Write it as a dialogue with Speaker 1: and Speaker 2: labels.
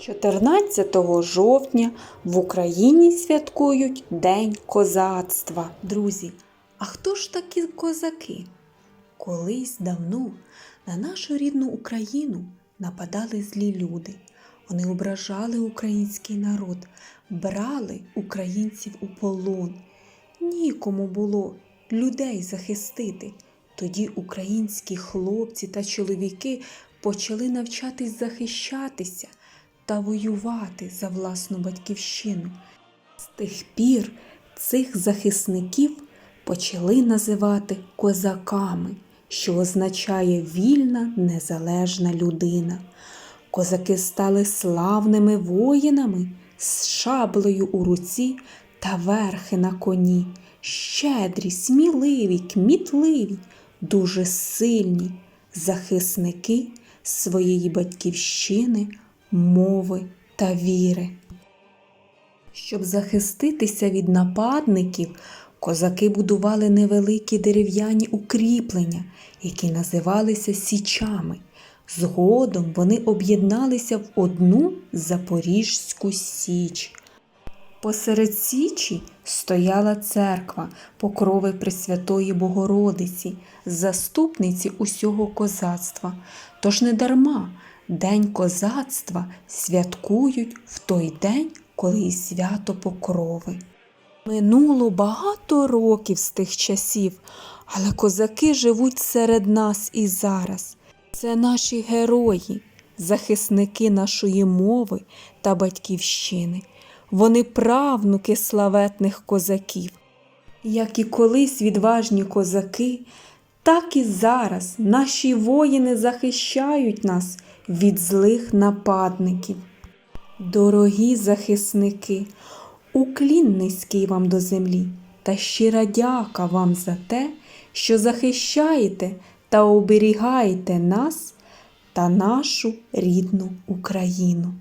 Speaker 1: 14 жовтня в Україні святкують День козацтва. Друзі, а хто ж такі козаки? Колись давно на нашу рідну Україну нападали злі люди. Вони ображали український народ, брали українців у полон. Нікому було людей захистити. Тоді українські хлопці та чоловіки почали навчатись захищатися та воювати за власну батьківщину. З тих пір цих захисників почали називати козаками, що означає вільна незалежна людина. Козаки стали славними воїнами з шаблею у руці та верхи на коні, щедрі, сміливі, кмітливі, дуже сильні захисники своєї батьківщини, мови та віри. Щоб захиститися від нападників, козаки будували невеликі дерев'яні укріплення, які називалися січами. Згодом вони об'єдналися в одну Запорізьку січ. Посеред січі стояла церква покрови Пресвятої Богородиці, заступниці усього козацтва. Тож недарма День козацтва святкують в той день, коли і свято покрови. Минуло багато років з тих часів, але козаки живуть серед нас і зараз. Це наші герої, захисники нашої мови та батьківщини. Вони правнуки славетних козаків. Як і колись відважні козаки, так і зараз наші воїни захищають нас від злих нападників. Дорогі захисники, уклін низький вам до землі та щира дяка вам за те, що захищаєте та оберігаєте нас та нашу рідну Україну.